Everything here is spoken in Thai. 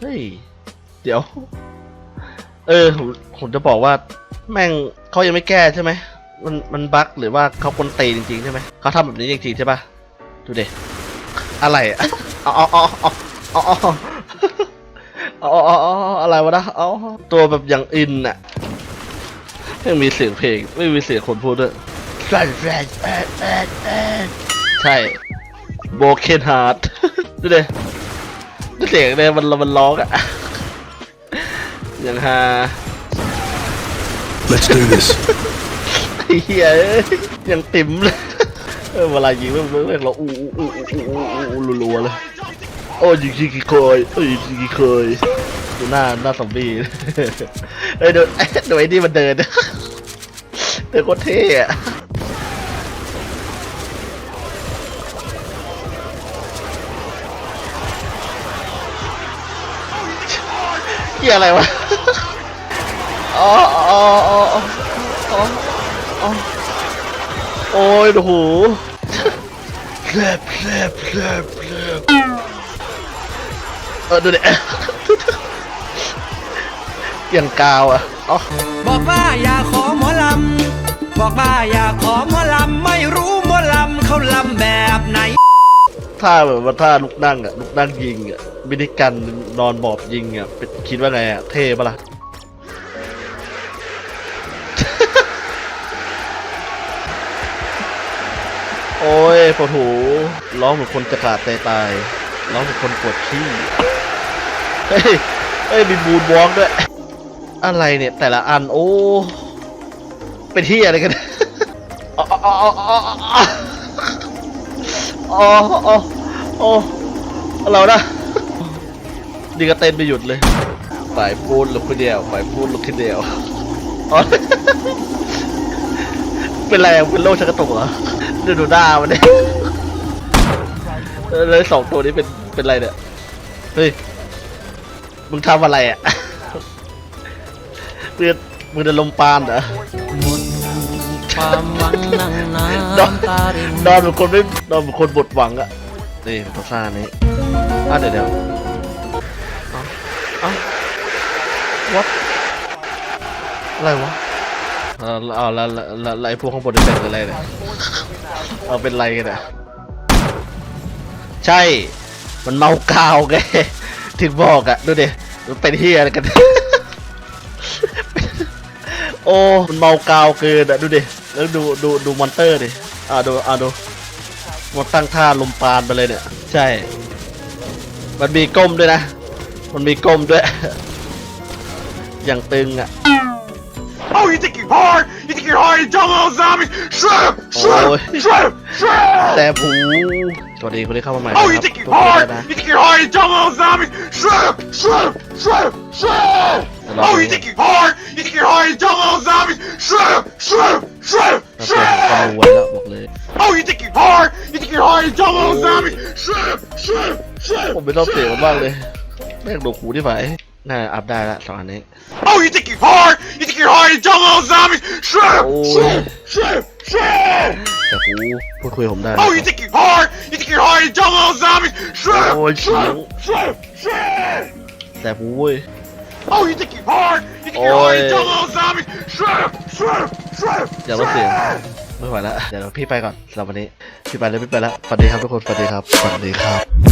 เฮ้ย เดี๋ยว เออผมผมจะบอกว่า แม่งเขายังไม่แก้ใช่ไหม มันมันบั๊กหรือว่าเขาคนเตะจริงๆใช่ไหม เขาทำแบบนี้จริงๆใช่ปะดูเด็อะไรอ๋ออ๋ออ๋ออ๋ออ๋ออะไรวะนะอ๋อตัวแบบอย่างอินอะไม่มีเสียงเพลง ไม่มีเสียงคนพูดด้วยใช่ใช่โบเคนฮาร์ดดูเด็ เสียงเนี่ยมันมันร้องอะอย่างฮา Let's do this. ไอ้เฮียเอ้ยยังติ่มเลยเออเวลายิงมันเรียกเราอู้อู้อู้อู้อู้อู้อู้รัวๆเลยโอ้ยยิงยิงกี่เคยเอ้ยยิงกี่เคยดูหน้าหน้าซอมบี้เอ้ยดูดูไอ้นี่มันเดินเดินโคตรเท่อะ เฮียอะไรวะอ๋ออ๋ออ๋ออ๋ออ๋ออ๋อโอ้ยโอ้โหแผลบแผลบแผลบแผลบเออดูดิอย่างกาวอะอ๋อบอกว่าอยากขอหมอลำ บอกว่าอยากขอหมอลำ ไม่รู้หมอลำเขาลำแบบไหน ท่าแบบว่าท่าลุกนั่งอะลุกนั่งยิงอะ มินิกันนอนหมอบยิงอะคิดว่าไงอะเท่ปะล่ะโอ้ยปวดหูร้องเหมือนคนจะขาดใจตายร้องเหมือนคนปวดขี้เฮ้ยเฮ้ยมีบูนวอล์กด้วย อะไรเนี่ยแต่ละอันโอ้เป็นที่อะไรกันอ๋ออ๋ออ๋ออ๋ออ๋ออ๋ออ๋อเรานะ ดีก็เต้นไม่หยุดเลยฝ่ายพูดลุกขึ้นเดียวฝ่ายพูดลุกขึ้นเดียวอ๋อเป็นไรอะเป็นโรคชักกระตุกเหรอดูดูหน้ามันเนี่ยเลยสองตัวนี้เป็นเป็นไรเนี่ยเฮ้ยมึงทำอะไรอะมึงจะมึงจะลมปานเหรอความหวังนั่งน้นอนำตารินนอนเป็นคนไม่นอนเป็นคนบดหวังอะนี่เป็นตัวซ่านี้อะเดี๋ยวเดี๋ยว เอาวัดอะไรวะเอาเอาแล้วแล้วแล้วแล้วไอ้พวกข้างบนนี่เป็นอะไรเนี่ย เอาเป็นไรกันเนี่ยใช่ มันเมากาวไง ถึงบอกอะดูดิ มันเป็นเฮียอะไรกัน โอ้ มันเมากาวเกินอะดูดิ แล้วดูดูดูมอนเตอร์ดิ อ่าดูอ่าดูมันตั้งท่าลมปานไปเลยเนี่ย ใช่ มันมีก้มด้วยนะ มันมีก้มด้วย อย่างตึงอะ Oh, you think you're hard? You think you're hard, you dumb little zombie? Shut up! Shut Oh. up! Shut up! Shut up! แต่ผูสวัสดีคนที่เข้ามาใหม่ Oh, นะ you ครับ think you're ทุกคน hard? นะ You think you're hard, you dumb little zombie? Shut up! Shut up! Shut up! Shut up! Hello. Oh, you think you're hard? You think you're hard, you dumb little zombie? Shut up! Shut up! Shut up! เราเปลี่ยน Shut ความ up! รวยแล้วบอกเลย Oh, you think you're hard? You think you're hard, you dumb little zombie? Shut up! Shut up! Shut ผม up! ไม่ต้องเสียมันบ้างเลย แม่งดูหูที่ไหนน่าอัพได้ละสองอันนี้ Oh, you think you're hard? You think you're hard, you dumb little zombie? Shut up! Oh. Shut up! Shut up! Shut up! แต่หูพูดคุยกับผมได้ Oh, you think you're hard? You think you're hard, you dumb little zombie? Shut up! Oh, shut chill. up! Shut up! Shut up! แต่หูเว้ย Oh, you think you're hard? You think you're hard, you Oi. dumb little zombie? Shut up! Shut up! Shut up! อย่าลดเสียงไม่ไหวแล้วเดี๋ยวพี่ไปก่อนสำหรับวันนี้ พี่ไปแล้วพี่ไปแล้วสวัสดีครับทุกคนสวัสดีครับสวัสดีครับ